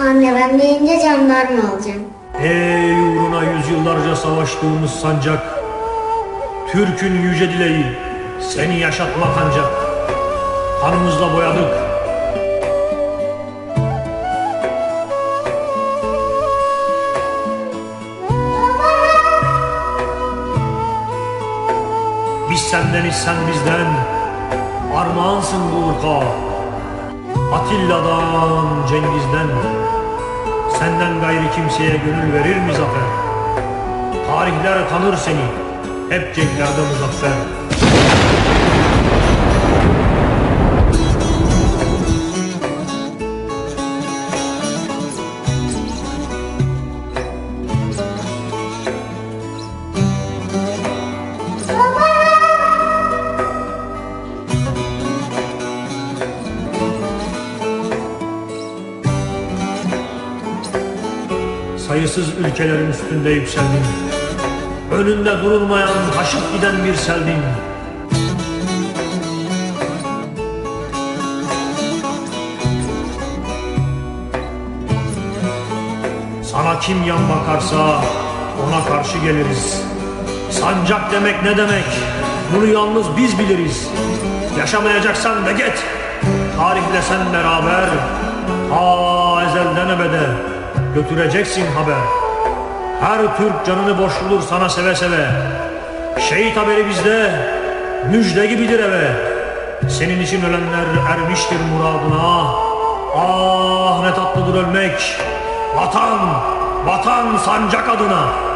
Anne ben deyince jandarma olacağım. Ey uğruna yüzyıllarca savaştığımız sancak Türk'ün yüce dileği Seni yaşatmak ancak Kanımızla boyadık Biz sendeniz sen bizden Armağansın bu ırka Atilla'dan Cengiz'den Senden gayri kimseye gönül verir mi zafer? Tarihler tanır seni, hep cenklerde muzaffer. Sayısız ülkelerin üstünde yükseldin. Önünde durulmayan, taşıp giden bir seldin. Sana kim yan bakarsa ona karşı geliriz. Sancak demek ne demek? Bunu yalnız biz biliriz. Yaşamayacaksan da git. Tarihle sen beraber ta ezelden ebede götüreceksin haber. Her Türk canını boş bulur sana seve seve. Şehit haberi bizde, müjde gibidir eve. Senin için ölenler ermiştir muradına. Ah ne tatlıdır ölmek. Vatan, vatan sancak adına.